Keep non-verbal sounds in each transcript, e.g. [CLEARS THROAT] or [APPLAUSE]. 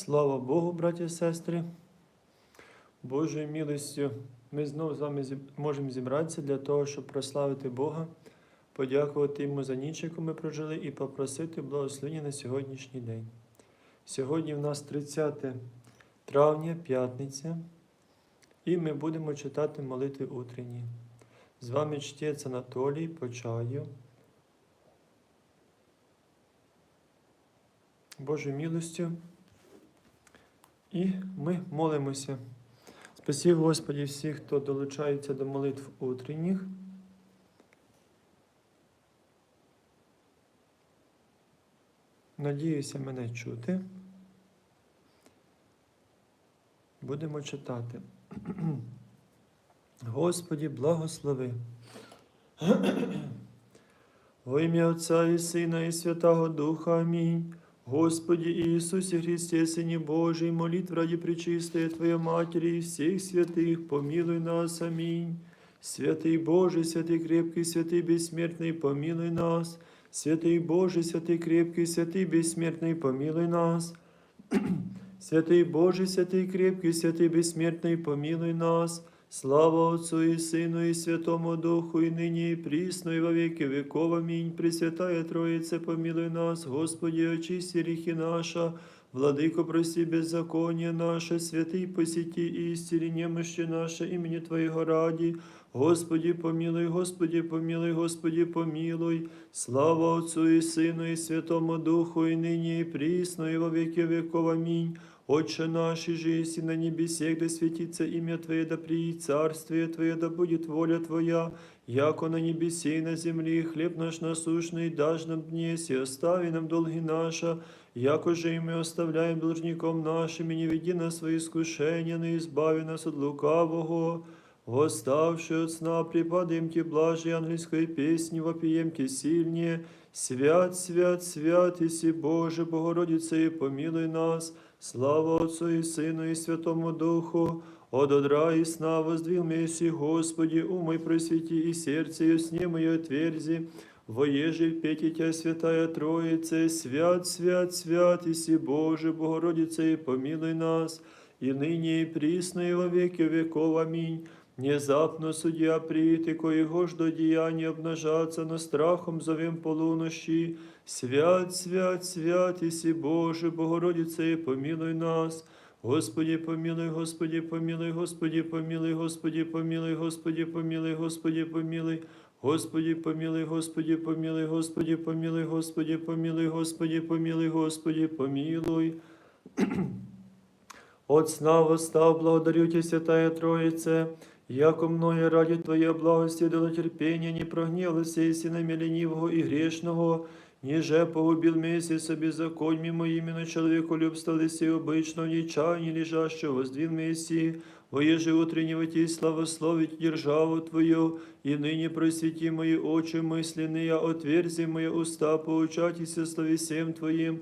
Слава Богу, браті і сестри. Божою милостю ми знову з вами можемо зібратися для того, щоб прославити Бога, подякувати Йому за ніч, яку ми прожили, і попросити благословення на сьогоднішній день. Сьогодні в нас 30 травня, п'ятниця, і ми будемо читати молитви утренні. З вами чтець Анатолій по чаю. Божою милостю. І ми молимося. Спасибо, Господі, всіх, хто долучається до молитв утренніх. Надіюся мене чути. Будемо читати. [CLEARS THROAT] Господі, благослови. [CLEARS THROAT] Во ім'я Отця і Сина, і Святого Духа. Амінь. Господи Иисусе Христе, Сыне Божий, молитв ради Пречистая Твоей Матери и всех святых, помилуй нас. Аминь. Святый Божий, святый крепкий, святый бессмертный, помилуй нас. Святый Божий, святый крепкий, святый бессмертный, помилуй нас. [CLEARS THROAT] Святый Божий, святый крепкий, святый бессмертный, помилуй нас. Слава Отцу и Сыну и Святому Духу, и ныне и присно, и во веки веков. Аминь. Пресвятая Троице, помилуй нас, Господи, очисти грехи наша, Владыко, прости беззаконие наше, святый посети и исцели немощи наше имени Твоего ради. Господи, помилуй, Господи, помилуй, Господи, помилуй. Слава Отцу и Сыну и Святому Духу, и ныне и присно, и во веки веков. Аминь. Отче наш, и жизнь на небесе, да светится имя Твое, да приидет царствие Твое, да будет воля Твоя, яко на небесе и на земле, хлеб наш насущный дашь нам днесь, и остави нам долги наши, яко же и мы оставляем должником нашим, и не веди нас свои искушения, но избави нас от лукавого. Восставши от сна, преподаем Тебе блажи ангельской песни, вопием Тебе сильнее. Свят, свят, свят, Иси Боже, Богородице, и помилуй нас. Слава Отцу і Сину, і Святому Духу, от одра и сна воздвиг Месси, Господи, умой просвети и сердце и сне мое отверзи. Воеже пети Святая Троїце, свят, свят, свят, Иси Боже, Богородице, и помилуй нас, и ныне и присно, и во веки веков. Аминь. Внезапно судья прийти, коего ж до діяння обнажаться, но страхом зовем полунощі. Свят, свят, свят, Иси Боже, Богородице, и помилуй нас. Господи, помилуй, Господи, помилуй, Господи, помилуй, Господи, помилуй, Господи, помилуй, Господи, помилуй. Господи, помилуй, Господи, помилуй, Господи, помилуй, Господи, помилуй, Господи, помилуй, Господи, помилуй. От сна восстав, благодарю Тебя, Святая Троице, яко мною ради Твоей благости дало терпение, не прогневался и синами ленивого и грешного, ниже погубил месяц беззаконьми моими, но человеку любство си обычно в нечаянии лежащего воздвиг Мессии, воеже утреннего Ти славословить державу Твою, и ныне просвети мои очи мысленные, отверзи мои уста, поучайтесь слове всем Твоим,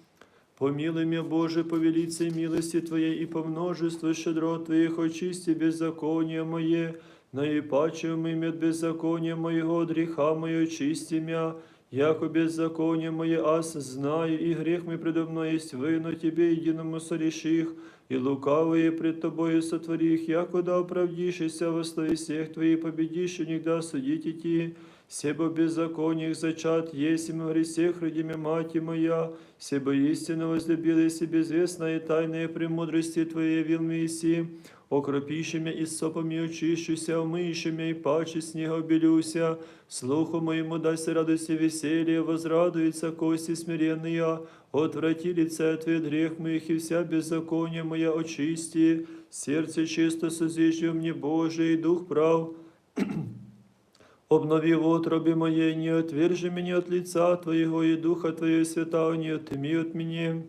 Помилуй меня, Боже, по велице милости Твоей и по множеству щедрот Твоих очисти беззаконие мое, наипаче умыми от беззакония моего, от греха мое очисти мя, яко беззаконие мое аз знаю, и грех мой предо мной есть выну Тебе единому сореших, и лукавые пред Тобою сотворих, яко да оправдишься во славе всех Твоих, победишь и нигда судить идти, Себо беззакониях зачат, есим в гресех родиме мати моя, себо истинно возлюбила и безвестная тайная премудрости Твоей явил Месси, окропиши и сопом и очищуся, умыйши и паче снега обелюся, слуху моему дасть радость и веселье, возрадуется кости смиренные, отврати лице Твое от грех моих и вся беззаконие моя очисти, сердце чисто созиждем мне Божий, и дух прав, Обнови в утробе моей, не отвержи меня от лица Твоего и Духа Твоего Святого, не отыми от меня.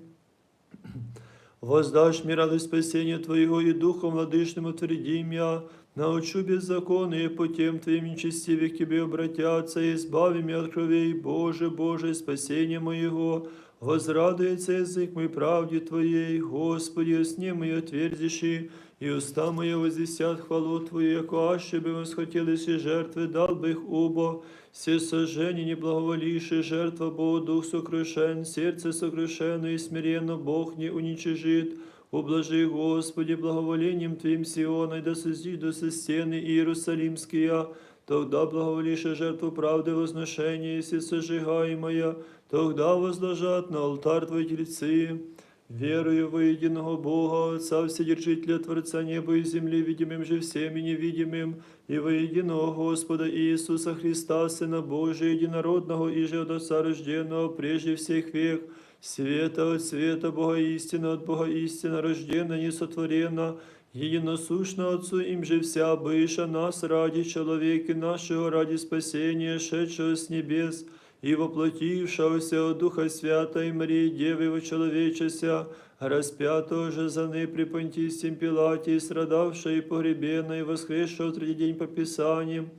Воздашь мне радость спасения Твоего и Духом владышным утверди меня, научу беззаконные путем Твоим нечестивых к Тебе обратятся, и избави меня от кровей, Боже, Боже, спасение моего. Возрадуется язык мой правде Твоей, Господи, сне мои отвердиши, и уста мои возвестят хвалу Твою, яко аще бы восхотелись и жертвы, дал бы их убо, все сожжения не благоволившие, жертва Богу дух сокрушен, сердце сокрушено и смиренно Бог не уничижит. Ублажи, Господи, благоволением Твоим Сиона, и да созиду со стены Иерусалимские, тогда благоволише жертву правды возношения, если сожигаемая, тогда возложат на алтарь Твои тельцы. Верую во единого Бога, Отца Вседержителя, Творца неба и земли, видимым же всем и невидимым, и во единого Господа Иисуса Христа, Сына Божия, единородного и же от Отца рожденного, прежде всех век, света от света, Бога истина от Бога истина, рождена, несотворена, единосущно Отцу им же вся быша нас ради человека нашего, ради спасения, шедшего с небес, и воплотившегося от Духа Святой Марии Девы вочеловечеся, распятого же за ней при Понтийском Пилате, и страдавшего и погребенного, и воскресшего в третий день по Писаниям,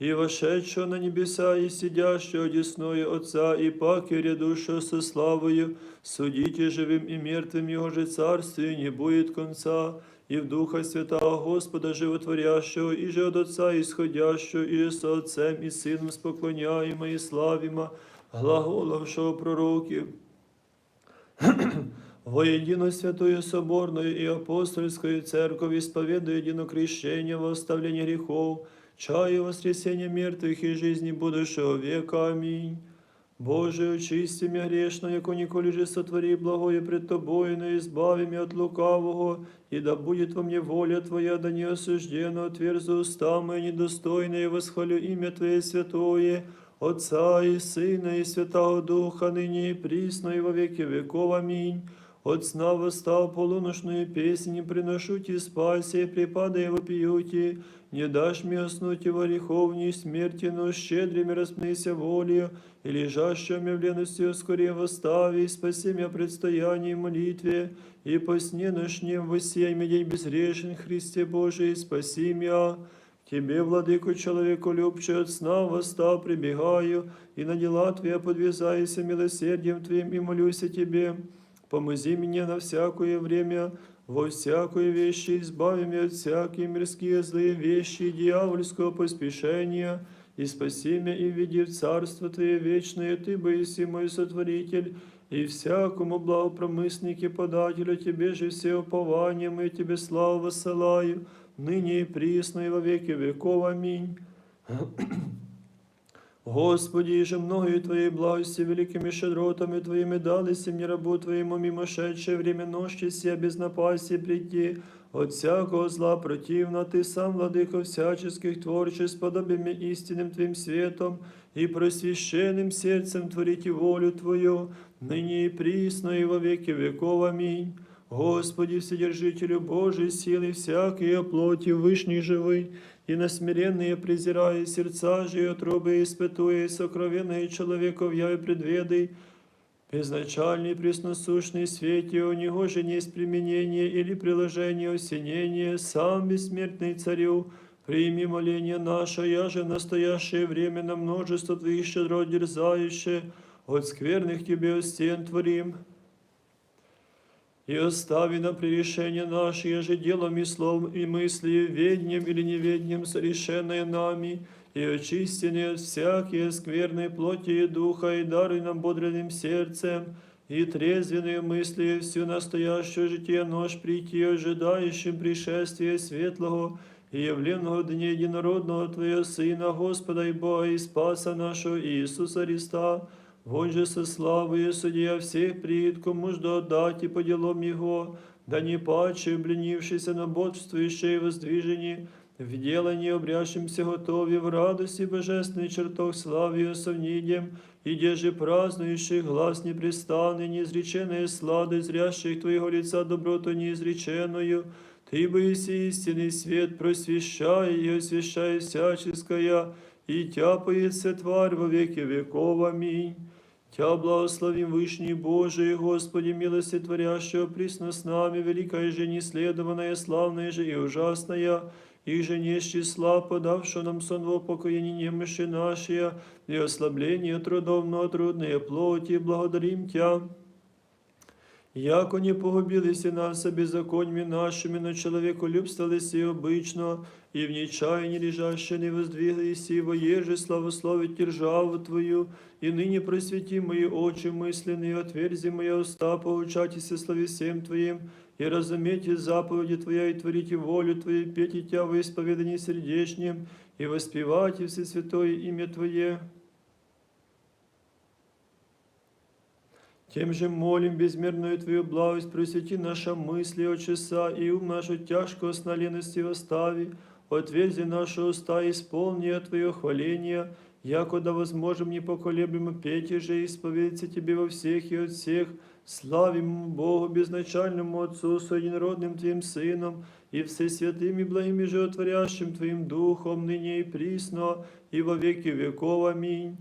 и вошедшего на небеса, и сидящего одесную Отца, и паки рядущего со славою, судите живым и мертвым Его же царствие не будет конца, и в Духа Святого Господа Животворящего, и же от Отца исходящего, и же со Отцем и Сыном споклоняемо и славимо, глаголовшего пророків. [CLEARS THROAT] Воедино Святую Соборную и Апостольскую Церковь исповедую едино крещение во оставление грехов, чаю воскресения мертвых и жизни будущего века. Аминь. Боже, очисти меня грешно, яко николи же сотвори благое пред Тобою, но избави меня от лукавого, и да будет во мне воля Твоя, да не осужденно отверзу уста мои недостойные, восхвалю имя Твое святое, Отца и Сына и Святого Духа, ныне и присно и во веки веков. Аминь. От сна восстав полуношную песнь, и приношу Ти спаси, припадая вопиюти, не дашь мне уснуть во греховней смерти, но щедрыми распнися волею, и лежащими в лености скорее восстави, и спаси меня предстоянии молитве, и по сне ночнем восей день безгрешен, Христе Божий, спаси меня. Тебе, владыку человеку любче от сна восстав, прибегаю, и на дела Твоя подвязайся милосердием Твоим, и молюся Тебе Помози мне на всякое время, во всякой вещи избави меня от всякие мирские злые вещи и дьявольского поспешения, и спаси меня и введи в Царство Твое вечное, Ты боиси мой сотворитель, и всякому благопромыснике подателю Тебе же все упования мы Тебе славу высылаю, ныне и присно и во веки веков. Аминь. Господи, и же многие Твои благости великими щедротами Твоими дались мне рабу Твоему мимошедшее время ночи сия без напасти прийти, от всякого зла противно, Ты сам, владыко всяческих творчеств, подоби мне истинным Твоим светом и просвященным сердцем творите волю Твою, ныне и присно и во веки веков. Аминь. Господи, Вседержителю Божий, силы всякие плоти вышней живой, и на смиренные презирая сердца же и отробы испытуя, и сокровенные человеков я и предведай, безначальный пресносущный свете, у него же не есть применение или приложение осенения, сам бессмертный царю, прими моление наше, я же в настоящее время на множество твоих щедро дерзающее, от скверных тебе о стен творим, и остави на прегрешение наше, еже делом и словом и мыслью, веднем или неведнем, совершенное нами, и очистенные от всякие скверной плоти и духа, и даруй нам бодренным сердцем, и трезвенные мысли, всю настоящую житие нож прийти, ожидающим пришествия светлого и явленного дня единородного Твоего Сына, Господа и Бога и Спаса нашего Иисуса Христа, Вон же со славою судья всех пред, кому ж отдать и по делам Его, да не паче, обленившийся на бодствующее воздвижении, в делании обрящимся готове в радости божественный чертог славию совнидем, и деже празднующих глаз непрестанный, неизреченная слада, зрящих Твоего лица доброту неизреченную, Ты боиси истинный свет, просвещай и освящай всяческая, и тяпается тварь во веки веков. Аминь. Тя благословим Вышний Божий, Господи, милости творящего присно с нами, великая же неследованная, славная же и ужасная, и же не числа, подавшего нам сон в упокоении немощи нашей, и ослабление трудов, но трудные плоти, благодарим Тя. Яко не погубилися нас беззаконьми нашими, но человеку любствовались и обычно, и в нечаянии лежаще не воздвиглись, и воеже славословить державу Твою, и ныне просвети мои очи мысленные, отверзи моя уста, поучайтесь славе всем Твоим, и разумейте заповеди Твоя, и творите волю Твою, и пейте Тя во исповедании сердечнем, и воспевайте все святое имя Твое. Тем же молим безмерную Твою благость, просвети наша мысли от часа, и ум нашу тяжкого сна лености остави, отверзи наши уста, исполни Твое хваление, якода возможем непоколеблемо петь же и исповедаться Тебе во всех и от всех, славим Богу безначальному Отцу с единородным Твоим Сыном, и всесвятым и благим и животворящим Твоим Духом, ныне и присно, и во веки веков. Аминь.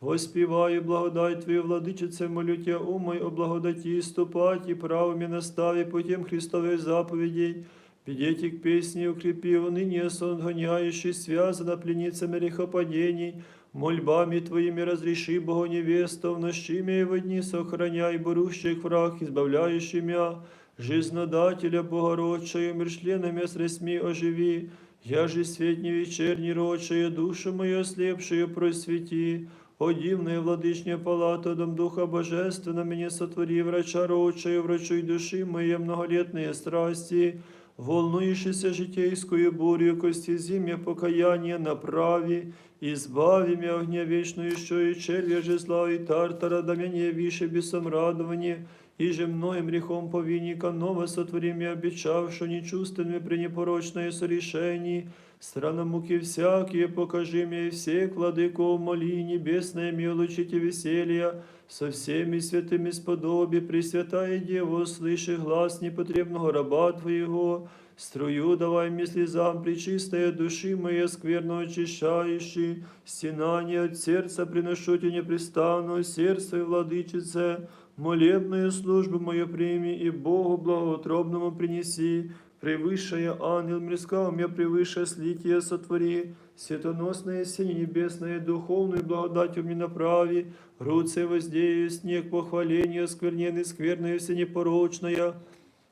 Воспіваю благодать Твою, владичице, молю Тя, умой о благодаті, ступать и правыми настави путем Христовых заповедей. Підійте к песне, укрепи, ныне сон гоняющий, связана пленницами грехопадений, мольбами Твоими разреши, Богу невесту, в нощи и в дни сохраняй борущих враг, избавляющий мя, жизнодателя Богородчая, умершленными средствами оживи, я же светни вечерний рочая, душу мою ослепшую просвети, о дивная владычня палата, дом Духа Божественно, мені сотвори, врача рочої, врачуй душі моє многолетные страсти, волнующейся житейскую бурю, кості зім'я, покаяння покаяние і избави м'я огня вічної, що і червя же зла и тартара, да мені віше бісом радование, и же многим грехом повинника ново сотвори мне обещавшую нечувственными пренепорочное сорешение, Страна муки всякие, покажи мне всех, владыко, моли небесное, милочите веселья, со всеми святыми сподоби, Пресвятая Дева, слыши глаз непотребного раба Твоего, струю давай мне слезам причистая души моей скверно очищающей, стенание от сердца приношу тебе непрестанно, сердце и владычице, молебную службу мою прими и Богу благоутробному принеси, Превысшая ангел мирского, меня превыше слития сотвори, светоносное синее небесное, духовную благодатью мне направи, руце воздею, снег похваления, скверненный, скверная, все непорочная,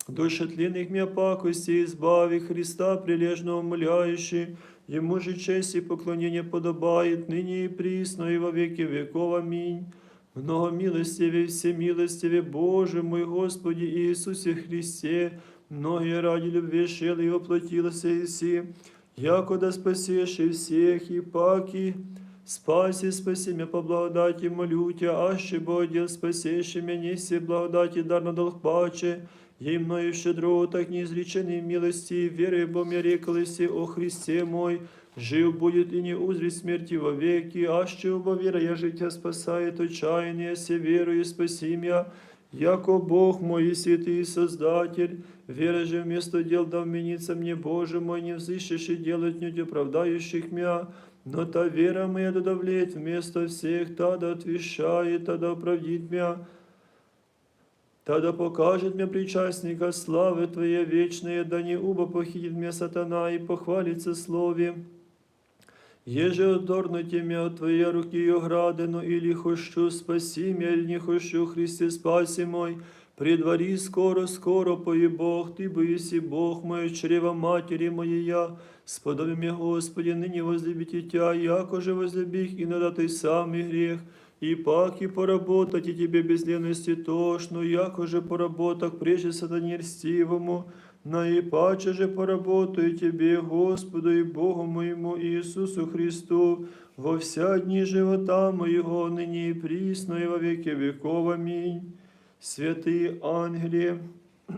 души тленных меня пакости, избави Христа, прилежно умоляющий, Ему же честь и поклонение подобает, ныне и присно, и во веки веков. Аминь. Много милостиве, всемилостиве Боже мой Господи Иисусе Христе, Многие ради любви шел и воплотился Иси, якода спасешь и всех, и паки, спаси, спаси меня по благодати, молю Тебя, аще Бог спасешь меня, неси благодати, дар на долг паче, ей мною щедро, так неизреченной милости, верой бо мне реклися о Христе мой, жив будет и не узрит смерти вовеки, аще оба вера я життя спасает отчаяние, все верую спаси меня, Яко Бог мой и святый Создатель, вера же вместо дел да вменится мне, Боже мой, не взыщешь и делать нють оправдающих мя, но та вера моя да давлеет вместо всех, та да отвещает, та да оправдит мя, та да покажет мне причастника славы Твоей вечной, да не убо похитит мне сатана и похвалится слове. Еже одорнуті мя от Твоей руки оградину, или хощу спаси или не хощу, Христе спаси мой, при дворі скоро, скоро пої Бог, Ти боїсі Бог мой, чрева матери моєя, сподоби мя, Господи, нині возлюбите Тя, яко же возлюбих и надатый самый грех, и пак и поработать и Тебе без лености тошно, яко же поработок прежде льстивому, наипаче же поработаю Тебе, Господу и Богу моему Иисусу Христу, во вся дни живота моего, ныне и присно, и во веки веков. Аминь. Святые ангели, [CLEARS THROAT]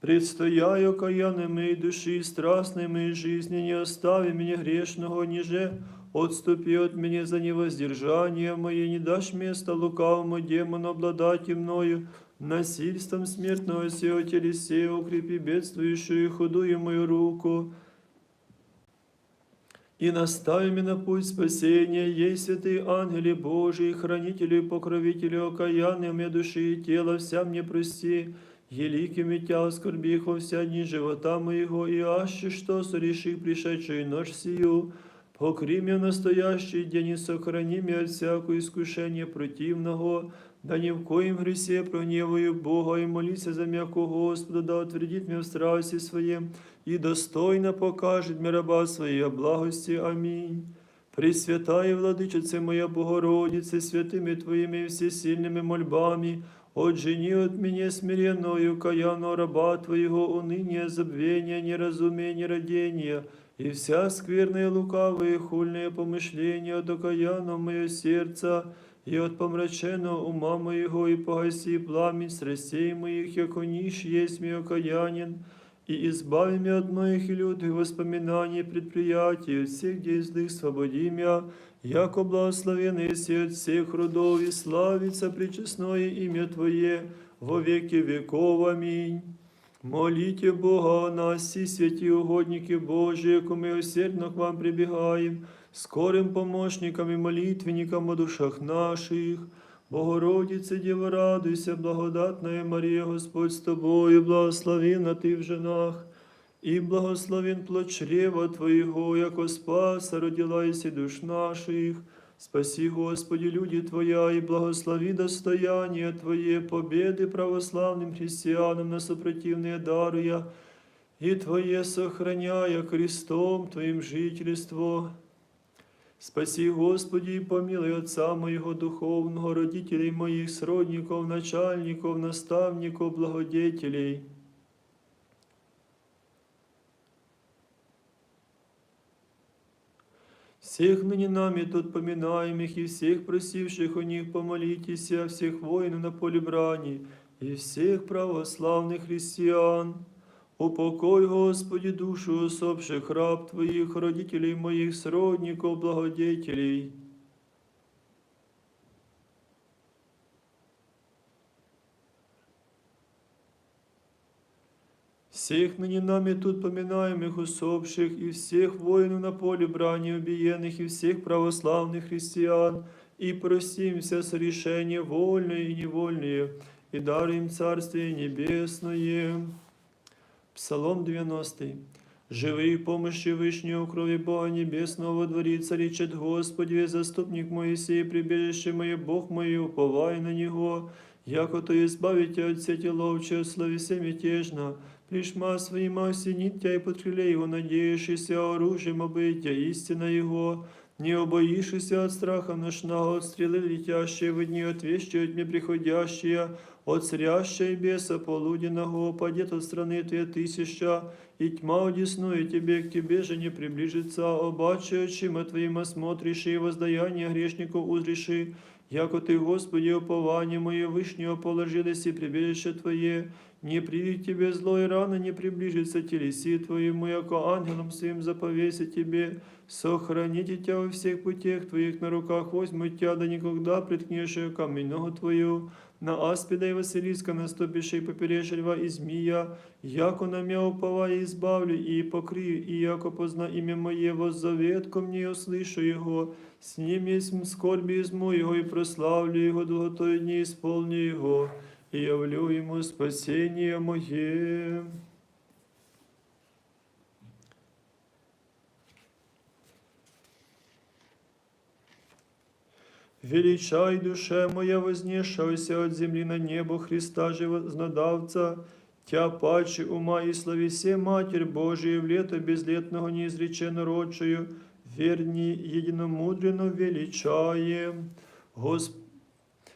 предстояю каянными души, страстными жизни, не остави меня грешного, ниже отступи от меня за невоздержание мое, не дашь места лукавому демону обладать и мною, насильством смертного сего телесея укрепи бедствующую и худую мою руку, и настави меня на путь спасения, ей святые ангели Божии, хранители и покровители окаянные мне души и тела, вся мне прости, еликими тя оскорбих во вся дни живота моего, и аще что сореши пришедшую ночь сию, покри меня настоящий день и сохрани меня от всякого искушения противного, да ни в коем гресе прогневаю Бога и молися за м'яко Господа, да утвердит меня в страсти своем, и достойно покажет мне раба своей благости. Аминь. Пресвятая Владычице моя Богородице, святыми Твоими всесильными мольбами, отжени от меня смиренную каяну раба Твоего уныния, забвения, неразумия, нерадения, и вся скверная, лукавые, хульные помышления от окаянного мое сердце, и от помраченного ума моего, и погаси пламень страстей моих, яко нищ есть мой окаянин, и избави меня от моих и лютых воспоминаний, предприятий, от всех дей злых свободи меня, яко благословенный есть от всех родов, и славится пречестное имя Твое во веки веков. Аминь. Молите Бога нас, всі святі угодники Божі, яко ми усердно к вам прибігаємо, скорим помощникам і молитвенникам о душах наших. Богородице, Діва, радуйся, благодатная Марія, Господь з тобою, благословенна ти в женах, і благословен плод чрева Твоего, яко спаса родилась и душ наших. Спаси, Господи, люди Твоя, и благослови достояние Твое, победы православным христианам на сопротивные даруя, и Твое сохраняя крестом Твоим жительство. Спаси, Господи, и помилуй Отца моего духовного, родителей моих, сродников, начальников, наставников, благодетелей. Всех ныне нами тут поминаемых и всех просивших у них помолитесь, о всех воинов на поле брани и всех православных христиан. Упокой, Господи, душу усопших раб Твоих, родителей моих, сродников, благодетелей. Всех ныне нами тут поминаемых усопших, и всех воинов на поле брани убиенных, и всех православных христиан, и просимся с решения вольное и невольное, и даруем Царствие Небесное. Псалом 90. Живи помощи Вышнего крови Бога Небесного во дворе царичет Господи, заступник Моисей, прибежище мое, Бог мой, уповай на Него, яко то избавите от сети ловче, словесе мятежно, Пришма своим осенит тебя и подкрылей его, надеющийся оружием обытия, истина его, не обоишься от страха ночного, от стрелы летящие в дни, от вещи от мне приходящие, от срящей беса полуденного, упадет от страны твоей тысяча, и тьма одесную тебе, к тебе же не приближится, обаче очима твоим осмотришь, и воздаяние грешников узриши, яко ты, Господи, упование мое вышнего положилось и прибежище Твое, не придет тебе зло и рано не приближится телеси Твоему, яко ангелом своим заповеся тебе, сохраните тебя во всех путях Твоих на руках возьмут тебя, да никогда приткнешь камень ногу Твою, на аспида и Василиска наступишь и поперешь льва и змия, яко на мя уповая избавлю и покрию, и яко позна имя Мое, воззовет ко мне, услышу его, с ним есть скорби изму его, и прославлю его, долготой дни исполню его, и явлю ему спасение мое. Величай, душе моя, вознешався от земли на небо Христа живознадавца, Тя паче ума и славесе Матерь Божия в лето безлетного неизреченно родшую, верни единомудренно величаем. Господь,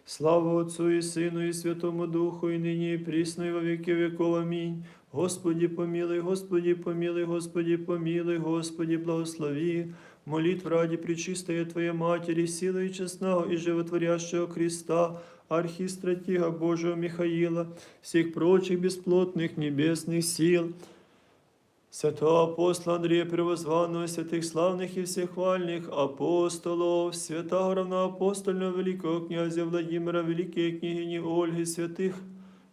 Слава Отцу и Сыну и Святому Духу, и ныне и присно, и во веки веков. Аминь. Господи, помилуй, Господи, помилуй, Господи, помилуй, Господи, благослови Молитв ради Пречистая Твоей Матери, силы и честного и животворящего Христа, архистратига Божьего Михаила, всех прочих бесплотных небесных сил, Святого апостола Андрея Превозванного, святых славных и всехвальных апостолов, святого равноапостольного великого князя Владимира, великой княгини Ольги, святых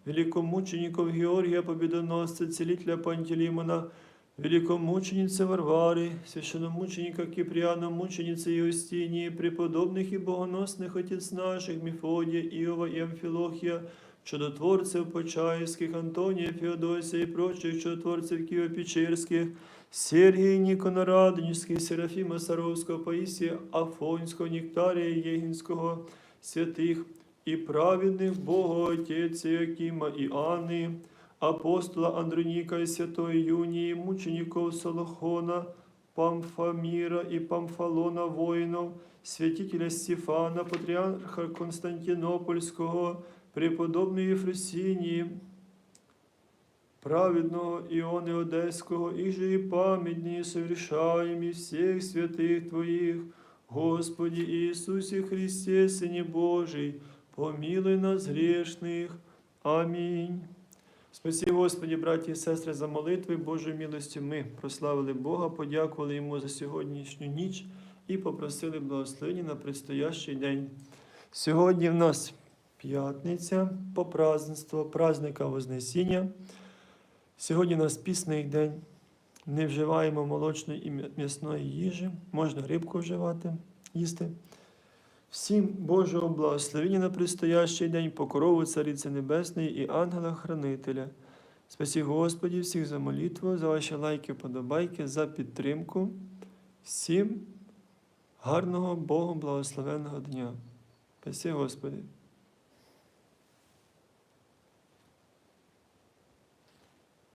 великомучеников Георгия Победоносца, целителя Пантелеймона, великомученицы Варвары, священномученика Киприана, мученицы Иустинии, преподобных и богоносных отец наших Мефодия, Иова и Амфилохия, чудотворцев Почаевских, Антония, Феодосия и прочих чудотворцев Киево-Печерских, Сергия Никона Радонежских, Серафима Саровского, Паисия Афонського, Нектария Єгінського, святих і праведних Бога Отець Якима і Анни, апостола Андроніка і Святої Юнії, мучеников Солохона, Памфаміра і Памфалона воїнов, святителя Стефана, патріарха Константинопольського, преподобної Єфросинії, праведного Ионы Одесского, и же и памятнее совершаем и всех святых Твоих, Господи Иисусе Христе, Сыне Божий, помилуй нас грешных. Амінь. Спасибі, Господі, браті і сестри, за молитви Божою милостю ми прославили Бога, подякували Йому за сьогоднішню ніч і попросили благословення на предстоящий день. Сьогодні в нас п'ятниця по празднеству, праздника Вознесіння. Сьогодні у нас пісний день. Не вживаємо молочної і м'ясної їжі, можна рибку вживати, їсти. Всім Божого благословення на предстоящий день, покрову Цариці Небесної і ангела-хранителя. Спасі Господі всіх за молитву, за ваші лайки, подобайки, за підтримку. Всім гарного Богом благословенного дня. Спасі Господи.